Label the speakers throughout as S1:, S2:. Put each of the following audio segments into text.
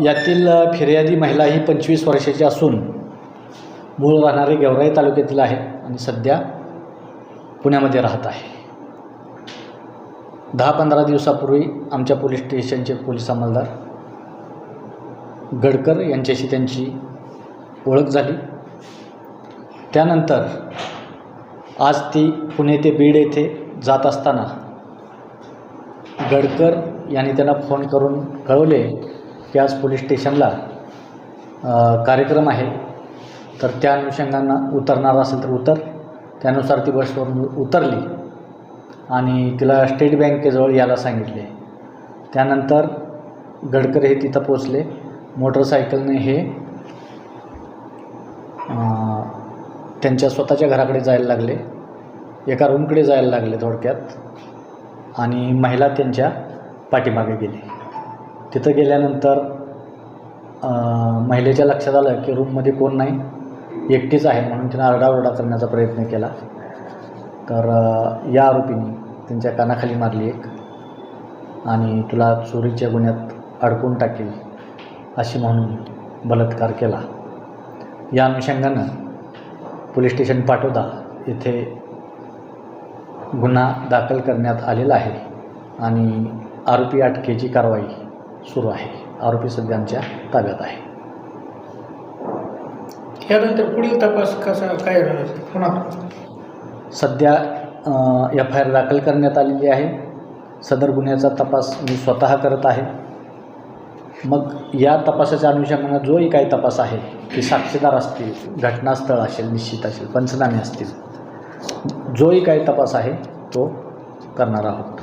S1: यातील फिर्यादी महिला ही पंचवीस वर्षाची असून मूळ राहणारे गेवराई तालुक्यातील आहे आणि सध्या पुण्यामध्ये राहत आहे. दहा पंधरा दिवसापूर्वी आमच्या पोलीस स्टेशनचे पोलीस अंमलदार गडकर यांच्याशी त्यांची ओळख झाली. त्यानंतर आज ती पुणे ते बीड येथे जात असताना गडकर यांनी त्यांना फोन करून कळवले की आज पोलीस स्टेशनला कार्यक्रम आहे. तर त्या अनुषंगानं उतरणार असेल तर उतर. त्यानुसार ती बसवरून उतरली आणि तिला स्टेट बँकेजवळ यायला सांगितले. त्यानंतर गडकरी हे तिथं पोचले मोटरसायकलने हे त्यांच्या स्वतःच्या घराकडे जायला लागले. एका रूमकडे जायला लागले थोडक्यात आणि महिला त्यांच्या पाठीमागे गेली. तिथं गेल्यानंतर महिलेच्या लक्षात आलं की रूममध्ये कोण नाही एकटीच आहे म्हणून तिनं आरडाओरडा करण्याचा प्रयत्न केला. तर या आरोपीने त्यांच्या कानाखाली मारली एक आणि तुला चोरीच्या गुन्ह्यात अडकून टाकेल अशी म्हणून बलात्कार केला. या अनुषंगानं पोलीस स्टेशन पाटोदा येथे गुन्हा दाखल करण्यात आलेला आहे आणि आरोपी अटकेची कारवाई सुरू आहे. आरोपी सध्या आमच्या ताब्यात आहे.
S2: यानंतर पुढील तपास कसा काय राहणार पुन्हा.
S1: सध्या एफ आय आर दाखल करण्यात आलेली आहे. सदर गुन्ह्याचा तपास मी स्वतः करत आहे. मग या तपासाच्या अनुषंगानं जोही काही तपास आहे की साक्षीदार असतील घटनास्थळ असेल निश्चित असेल पंचनामे असतील जोही काही तपास आहे तो करणार आहोत.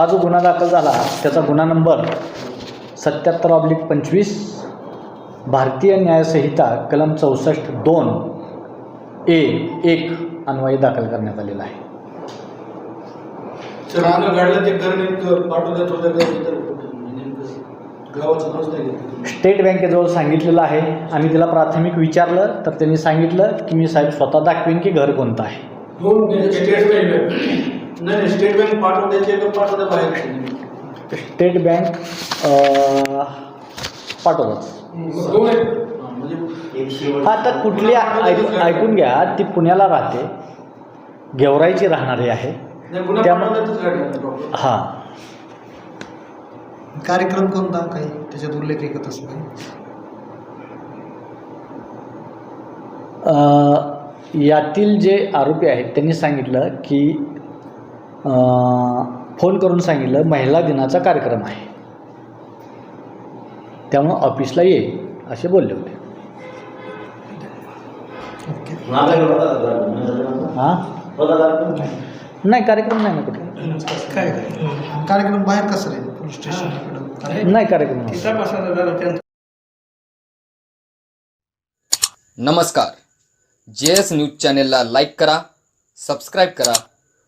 S1: हा जो गुन्हा दाखल झाला त्याचा गुन्हा नंबर सत्याहत्तर ऑब्लिक पंचवीस भारतीय न्यायसंहिता कलम चौसष्ट दोन ए एक अन्वये दाखल करण्यात आलेला आहे. स्टेट बँकेजवळ सांगितलेलं आहे आणि तिला प्राथमिक विचारलं तर त्यांनी सांगितलं की मी साहेब स्वतः दाखवीन की घर कोणतं आहे.
S3: नाही नाही स्टेट बँक पाठवण्या बाहेर
S1: स्टेट बँक अं, पाठवतात
S3: दोन आहेत. हां, म्हणजे
S1: हा तर कुठली ऐक- ऐकून घ्या ती पुण्याला राहते. गेवराईची राहणारी आहे.
S3: नाही गुन्हा
S1: त्यामुळे-
S3: पाठवण्यातच
S1: हां.
S4: कार्यक्रम कोणता? काही त्याच्यात उल्लेख का तसं काही
S1: अ, यातील जे आरोपी आहेत त्यांनी सांगितलं की फोन करून सांगितलं महिला दिनाचा कार्यक्रम आहे. त्यामुळं ऑफिसला ये असे बोलले होते.
S4: ओके
S1: हां? नाही कार्यक्रम नाही ना कुठे.
S2: काय
S4: कार्यक्रम बाहेर कसं रे पोलीस स्टेशन
S1: नाही कार्यक्रम नाही.
S5: नमस्कार. जे एस न्यूज चॅनेलला लाईक करा सबस्क्राईब करा